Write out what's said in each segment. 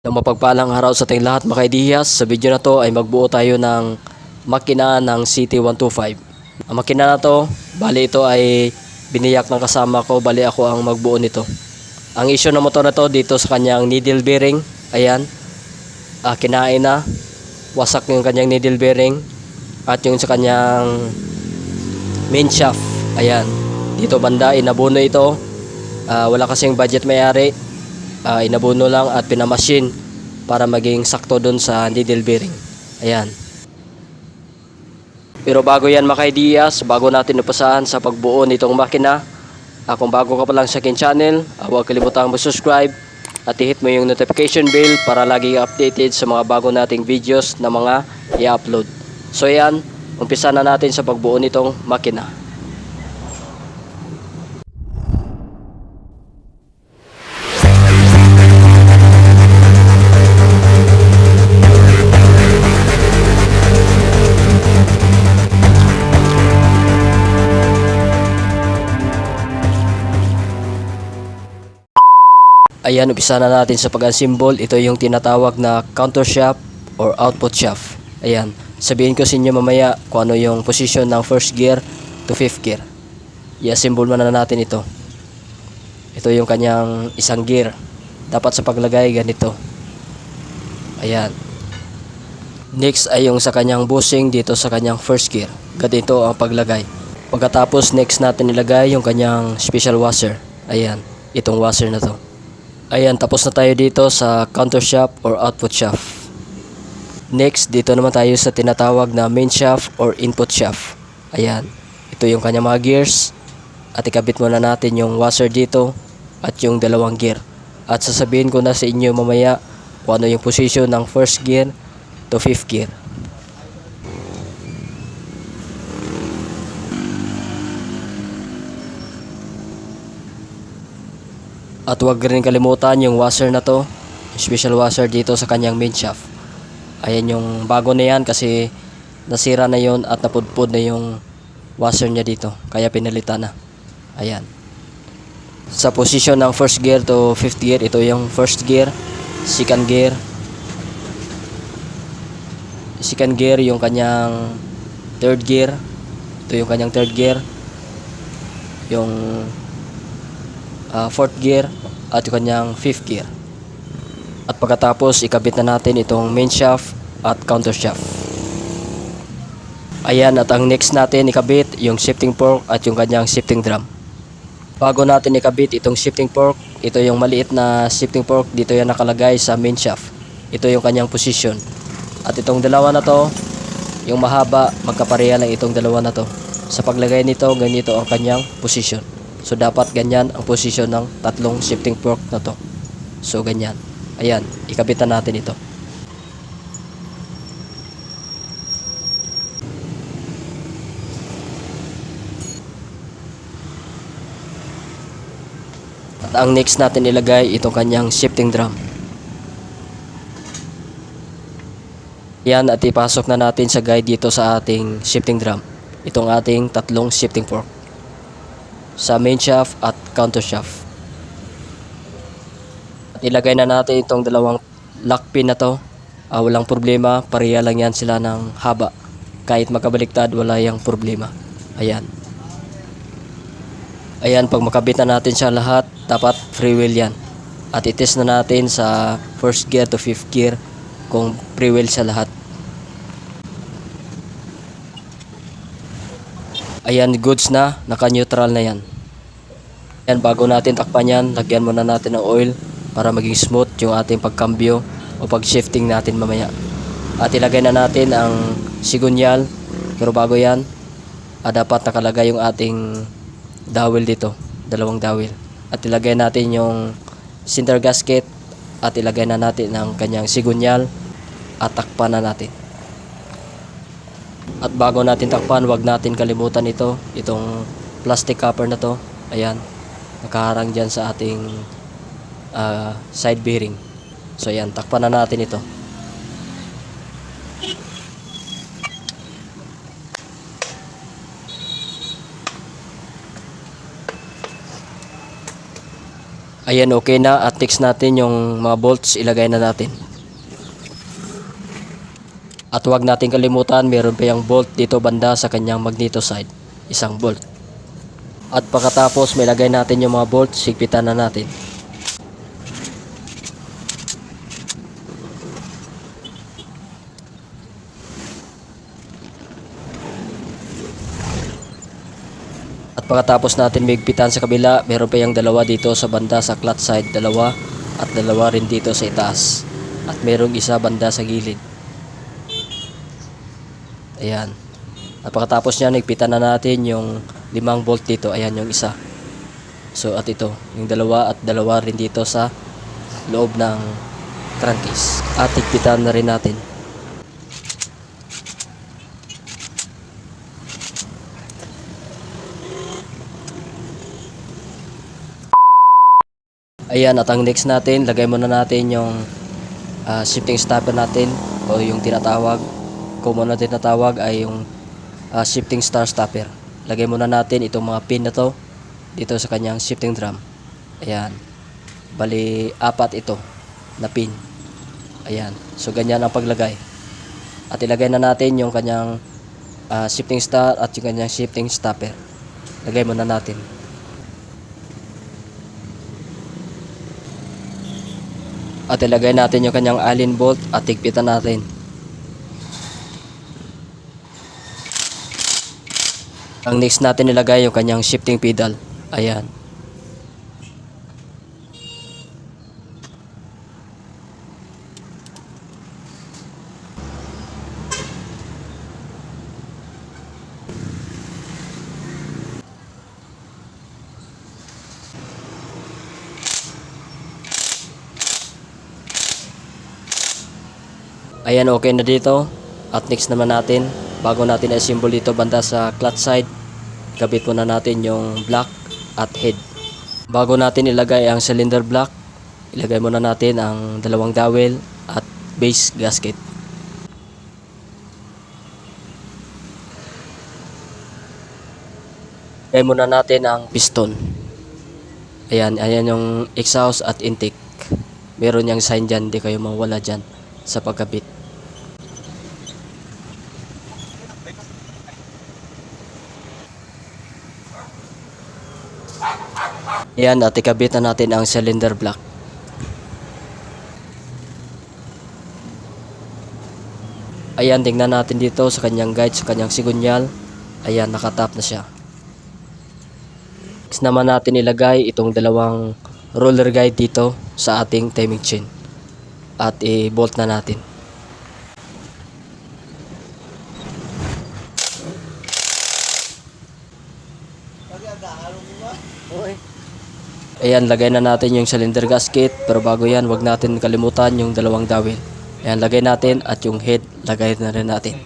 Ng mapagpalang araw sa ating lahat mga kaidiyas, sa video na to ay magbuo tayo ng makina ng CT125. Ang makina na to, bali ito ay biniyak ng kasama ko, bali ako ang magbuo nito. Ang issue ng motor na to dito sa kanyang needle bearing, ayan, ah, kinain na, wasak yung kanyang needle bearing at yung sa kanyang main shaft, ayan, dito banda, inabuno ito, Ah, wala kasing budget may-ari, Ah, inabuno lang at pinamasin para maging sakto doon sa needle bearing. Ayan. Pero bago yan mga kaidiyas, bago natin upasahan sa pagbuo nitong makina, ah, kung bago ka pa lang sa akin channel, ah, huwag kalimutang mag-subscribe at i-hit mo yung notification bell para lagi updated sa mga bago nating videos na mga i-upload. So yan, umpisa na natin sa pagbuo nitong makina. Ayan, umpisa na natin sa pag-unsymbol. Ito yung tinatawag na counter shaft or output shaft. Ayan, sabihin ko sa inyo mamaya kung ano yung position ng first gear to fifth gear. I-assemble muna natin ito. Ito yung kanyang isang gear. Dapat sa paglagay ganito. Ayan. Next ay yung sa kanyang bushing dito sa kanyang first gear. Ganito ang paglagay. Pagkatapos next natin ilagay yung kanyang special washer. Ayan, itong washer na to. Ayan, tapos na tayo dito sa counter shaft or output shaft. Next, dito naman tayo sa tinatawag na main shaft or input shaft. Ayan, ito yung kanyang mga gears. At ikabit muna natin yung washer dito at yung dalawang gear. At sasabihin ko na sa inyo mamaya kung ano yung position ng first gear to fifth gear. At huwag rin kalimutan yung washer na to, special washer dito sa kanyang main shaft. Ayan yung bago na yan kasi nasira na yon at napudpud na yung washer niya dito. Kaya pinalitan na. Ayan. Sa position ng first gear to fifth gear, ito yung first gear, second gear, second gear yung kanyang third gear, ito yung kanyang third gear, yung ah, fourth gear at yung kanyang fifth gear. At pagkatapos ikabit na natin itong main shaft at counter shaft. Ayan at ang next natin ikabit yung shifting fork at yung kanyang shifting drum. Bago natin ikabit itong shifting fork, ito yung maliit na shifting fork dito yan nakalagay sa main shaft. Ito yung kanyang position. At itong dalawa na to, yung mahaba, magkapareha lang itong dalawa na to. Sa paglagay nito, ganito ang kanyang position. So dapat ganyan ang position ng tatlong shifting fork na to. So ganyan. Ayan, ikabitan natin ito. At ang next natin ilagay itong kanyang shifting drum. Yan at ipasok na natin sa guide dito sa ating shifting drum. Itong ating tatlong shifting fork sa main shaft at counter shaft. At ilagay na natin itong dalawang lock pin na to. Ah, walang problema, pareha lang yan sila ng haba. Kahit magkabaliktad, wala yung problema. Ayan. Ayan, pag makabit na natin siya lahat, dapat free wheel yan. At itest na natin sa first gear to fifth gear kung free wheel siya lahat. Ayan, goods na, naka-neutral na yan. Yan, bago natin takpan yan, lagyan muna natin ng oil para maging smooth yung ating pagkambyo o pag-shifting natin mamaya. At ilagay na natin ang sigunyal, pero bago yan, ah, dapat nakalagay yung ating dowel dito, dalawang dowel. At ilagay natin yung center gasket at ilagay na natin ang kanyang sigunyal at takpan na natin. At bago natin takpan, wag natin kalimutan ito, itong plastic cover na to. Ayan, nakaharang dyan sa ating ah, side bearing. So ayan, takpan na natin ito. Ayan, okay na. At next natin yung mga bolts, ilagay na natin. At huwag natin kalimutan, meron pa yung bolt dito banda sa kanyang magneto side. Isang bolt. At pagkatapos, may lagay natin yung mga bolts, sigpitan na natin. At pagkatapos natin migpitan sa kabila, meron pa yung dalawa dito sa banda sa clutch side, dalawa at dalawa rin dito sa itaas. At merong isa banda sa gilid. Ayan. At pagkatapos niya, nagpitan na natin yung limang bolt dito. Ayan yung isa. So at ito, yung dalawa at dalawa rin dito sa loob ng crankcase. At higpitan na rin natin. Ayan, at ang next natin, lagay muna natin yung ah, shifting stopper natin o yung tinatawag, common na tinatawag ay yung ah, shifting star stopper. Lagay muna natin itong mga pin na to dito sa kanyang shifting drum. Ayan. Bali, apat ito na pin. Ayan. So, ganyan ang paglagay. At ilagay na natin yung kanyang ah, shifting star at yung kanyang shifting stopper. Lagay muna natin. At ilagay natin yung kanyang allen bolt at tigpitan natin. Ang next natin ilagay yung kanyang shifting pedal. Ayan. Ayan, okay na dito. At next naman natin, bago natin i-assemble dito banda sa clutch side, kabit muna natin yung block at head. Bago natin ilagay ang cylinder block, ilagay muna natin ang dalawang dowel at base gasket. Ilagay muna natin ang piston. Ayan, ayan yung exhaust at intake. Meron yung sign dyan, di kayo mawala dyan sa pagkabit. Ayan, at ikabit na natin ang cylinder block. Ayan, tingnan natin dito sa kanyang guide, sa kanyang sigunyal. Ayan, nakatap na siya. Next naman natin ilagay itong dalawang roller guide dito sa ating timing chain. At i-bolt na natin. Ayan, lagay na natin yung cylinder gasket. Pero bago yan, wag natin kalimutan yung dalawang dowel. Ayan, lagay natin at yung head, lagay na rin natin.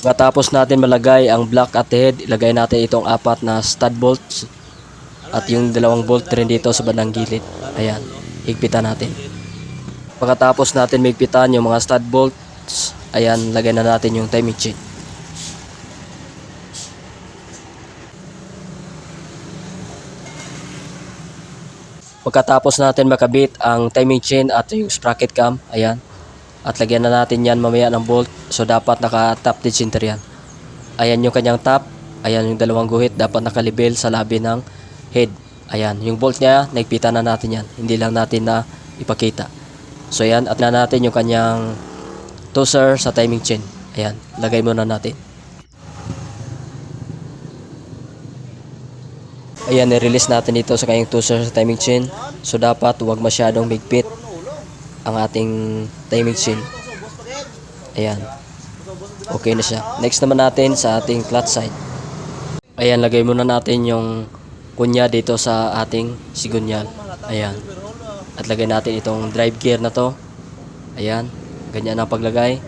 Matapos natin malagay ang block at head, ilagay natin itong apat na stud bolts at yung dalawang bolt rin dito sa bandang gilid. Ayan, higpitan natin. Pagkatapos natin migpitan yung mga stud bolts, ayan, lagay na natin yung timing chain. Pagkatapos natin makabit ang timing chain at yung sprocket cam, ayan. At lagyan na natin yan mamaya ng bolt. So dapat naka-top dead center yan. Ayan yung kanyang top. Ayan yung dalawang guhit. Dapat nakalibel sa labi ng head. Ayan. Yung bolt niya, naigpitan na natin yan. Hindi lang natin na ipakita. So ayan. At na natin yung kanyang toaster sa timing chain. Ayan. Lagay muna natin. Ayan, i-release natin dito sa kanyang toaster sa timing chain. So dapat huwag masyadong migpit ang ating timing chain. Ayan. Okay na siya. Next naman natin sa ating clutch side. Ayan, lagay muna natin yung kunya dito sa ating sigunyal. Ayan. At lagay natin itong drive gear na to. Ayan. Ganyan ang paglagay.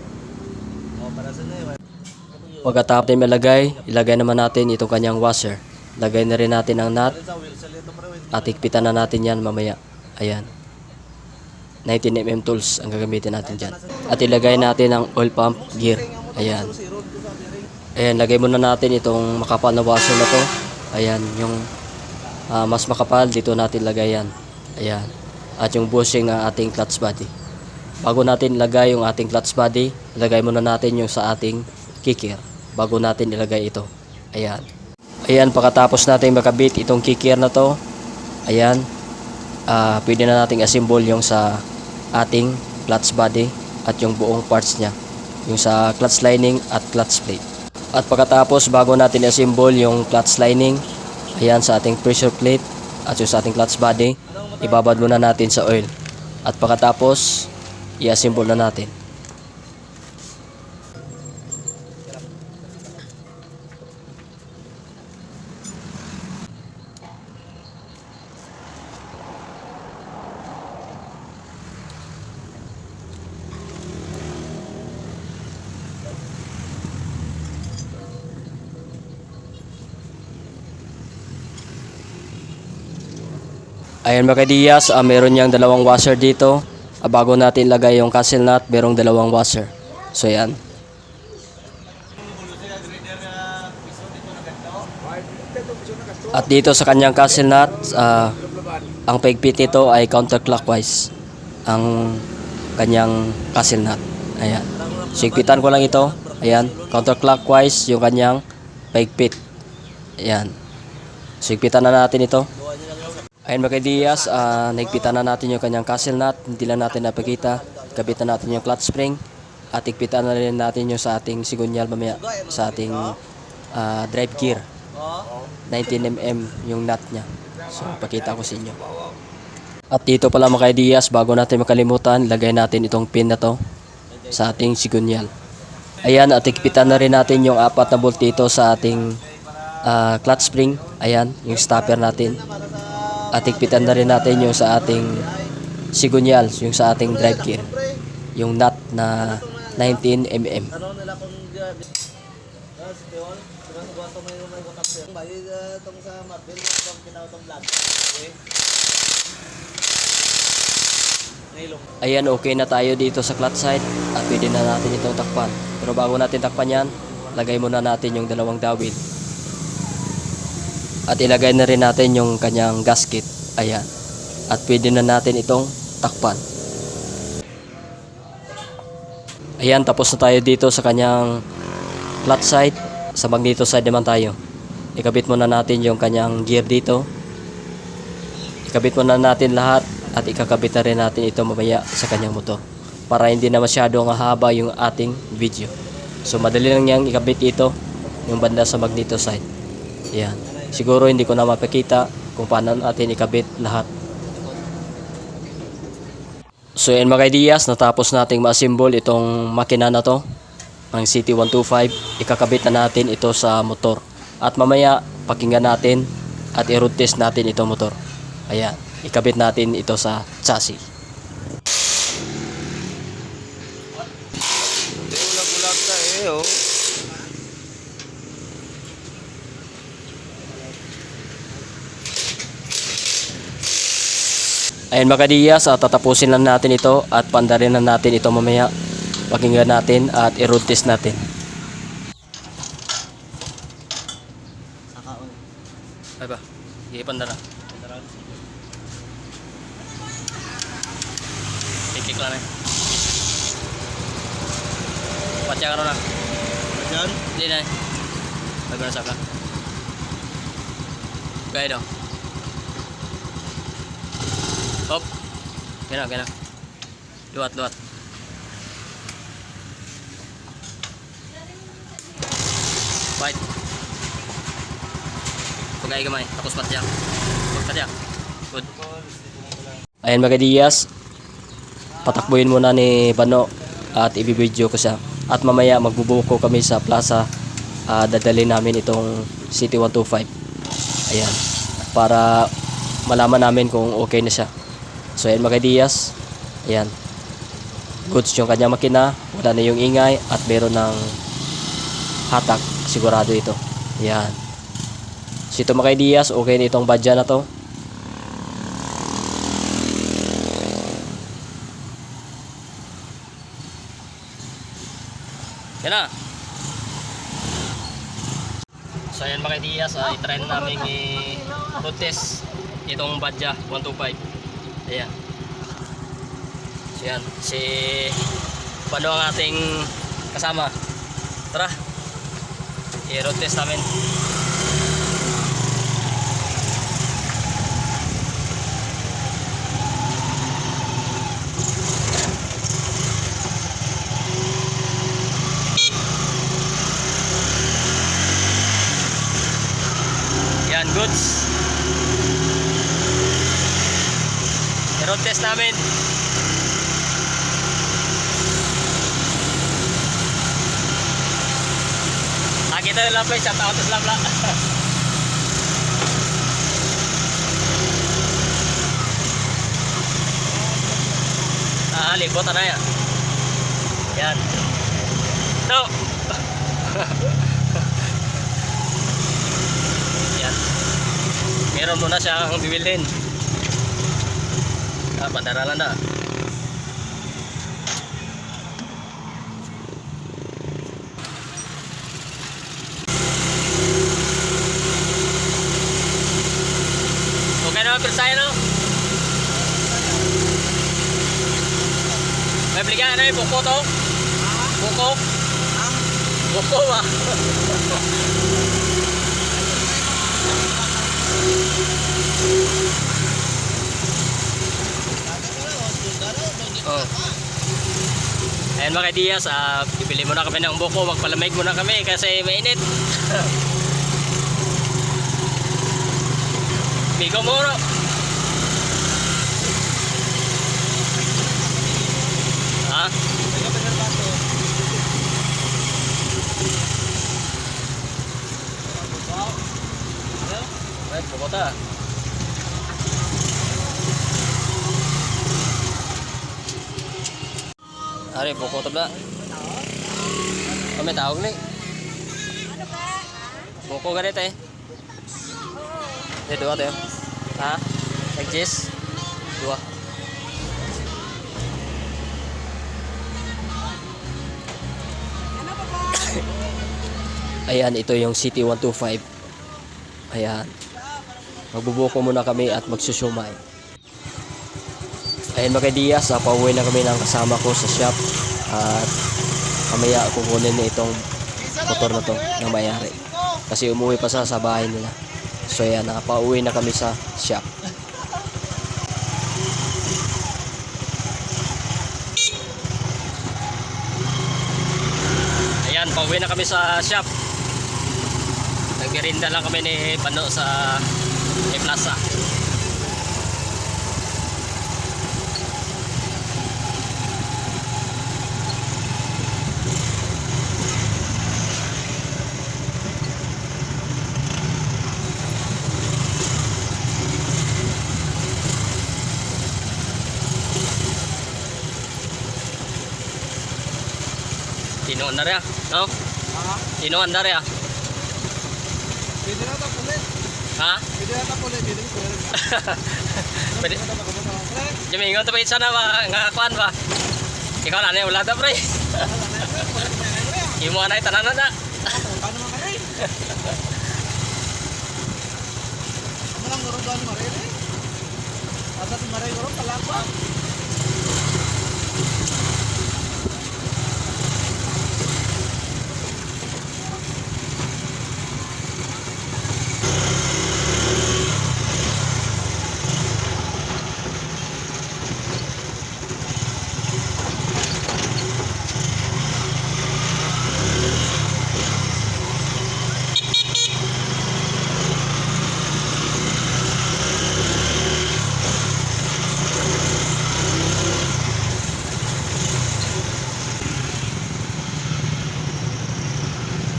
Pagkatapos natin malagay, ilagay naman natin itong kanyang washer. Lagay na rin natin ang nut. At ikpitan na natin yan mamaya. Ayan. 19mm tools ang gagamitin natin dyan. At ilagay natin ang oil pump gear. Ayan. Ayan, lagay muna natin itong makapal na washer na to. Ayan, yung ah, mas makapal, dito natin lagay yan. Ayan. At yung bushing ng ating clutch body. Bago natin ilagay yung ating clutch body, ilagay muna natin yung sa ating kicker. Bago natin ilagay ito. Ayan. Ayan, pagkatapos natin makabit itong kicker na to, ayan, ah pwede na nating assemble yung sa ating clutch body at yung buong parts niya. Yung sa clutch lining at clutch plate. At pagkatapos, bago natin assemble yung clutch lining, ayan sa ating pressure plate at yung sa ating clutch body, ibabad muna natin sa oil. At pagkatapos, i-assemble na natin. Ayan mga Diaz, ah, meron niyang dalawang washer dito. Ah, bago natin lagay yung castle nut, merong dalawang washer. So yan. At dito sa kanyang castle nut, ah, ang paigpit nito ay counterclockwise. Ang kanyang castle nut. Ayan. Sigpitan ko lang ito. Ayan. Counterclockwise yung kanyang paigpit. Ayan. Sigpitan na natin ito. Ayun mga Diaz, uh, naigpitan na natin yung kanyang castle nut, hindi lang natin napakita. Kapitan natin yung clutch spring at igpitan na rin natin yung sa ating sigunyal mamaya sa ating ah, drive gear. 19mm yung nut niya. So, pakita ko sa inyo. At dito pala mga Diaz, bago natin makalimutan, lagay natin itong pin na to sa ating sigunyal. Ayan, at igpitan na rin natin yung apat na bolt dito sa ating ah, clutch spring. Ayan, yung stopper natin at higpitan na rin natin yung sa ating sigunyal, yung sa ating drive gear. Yung nut na 19mm. Ano nila kung Ah, si Teol, sila sa buwan may may watak siya. Bayi tong sa Marvel, tong kinaw tong vlog. Okay. Ngaylong. Ayan, okay na tayo dito sa clutch side at pwede na natin itong takpan. Pero bago natin takpan yan, lagay muna natin yung dalawang dawit. At ilagay na rin natin yung kanyang gasket. Ayan. At pwede na natin itong takpan. Ayan, tapos na tayo dito sa kanyang clutch side. Sa magneto side naman tayo. Ikabit muna natin yung kanyang gear dito. Ikabit muna natin lahat at ikakabit na rin natin ito mamaya sa kanyang motor para hindi na masyadong haba yung ating video. So madali lang niyang ikabit ito yung banda sa magneto side. Yan. Siguro hindi ko na mapakita kung paano natin ikabit lahat. So yan mga ideas, natapos nating ma-assemble itong makina na to ang CT125. Ikakabit na natin ito sa motor. At mamaya, pakinggan natin at i-road test natin itong motor. Ayan, ikabit natin ito sa chassis. Ulag-ulag ta eh, oh. Ayan mga Diaz, at tatapusin lang natin ito at pandarin na natin ito mamaya. Pakinggan natin at i-road test natin. Ay ba? Sige, pandara. Kikik lang eh. Patya ka na. Diyan. Hindi na eh. Bago na saka. Gaya daw. Hop. Gana, gana. Luwat, luwat. Fight. Pagay gamay. Tapos patya. Patya. Good. Ayan mga Diaz. Patakbuhin muna ni Bano at ibibideo ko siya. At mamaya magbubuko kami sa plaza. Ah, dadali namin itong City 125. Ayan. Para malaman namin kung okay na siya. So ayan mga Diaz. Ayan. Goods yung kanya makina. Wala na yung ingay at meron ng hatak. Sigurado ito. Ayan. So ito mga Diaz. Okay na itong badya na to. Yan na. Diaz, uh, itry na namin i-road test itong Badja 125. Ayan. So yan, si paano ang ating kasama. Tara, i-road test namin. Yan, goods. I-road test namin. Nakita nila pa isang tao, tapos labla. Ah, libot na yan. Yan. So. Yan. Meron muna siyang bibilhin. Ah, padaralan na. Okay naman pero sa'yo no? May bligyan na yung buko to? Buko? Buko ba? Oh. Ayan mga Diaz, ah, bibili muna kami ng buko, magpalamig muna kami kasi mainit. Bigo muna. Ha? Right, buko Ari, buko ta ba? Kami tawag ni. Buko ganit eh. Ini dua tuh. Ha? Exist? Dua. Ayan, ito yung City 125. Ayan. Magbubuko muna kami at magsusumay. Ayan mga Diaz, uh, pauwi na kami ng kasama ko sa shop. At mamaya kukunin na itong motor na to ng mayari. Kasi umuwi pa sa, sa bahay nila. So ayan, nakapauwi na kami sa shop. Ayan, pauwi na kami sa shop. Nagmirinda lang kami ni Pano sa plaza. Tinuan na rin ah. No? Ha? Tinuan na rin ah. Pwede na ito ulit. Ha? Pwede na ito ulit. Pwede na ito ulit. Pwede. Na ito ulit. Jamingon to pa sana ba nga kuan ba? Ikaw na ni wala ta pre. Imo na tanan na. Paano mga kare? Ano lang garo doon mare? Asa si mare garo kalapa?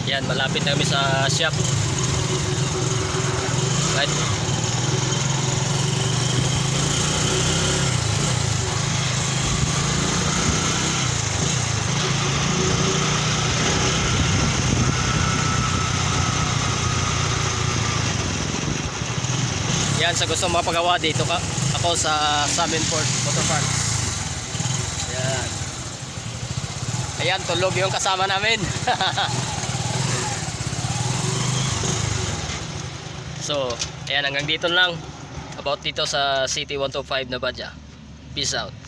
Yan, malapit na sa shop. Right. Yan, sa gusto mapagawa dito ka, ako sa Samenport Motor Parts. Yan. Ayan, tulog yung kasama namin. So, ayan hanggang dito lang about dito sa City 125 na Badya. Peace out.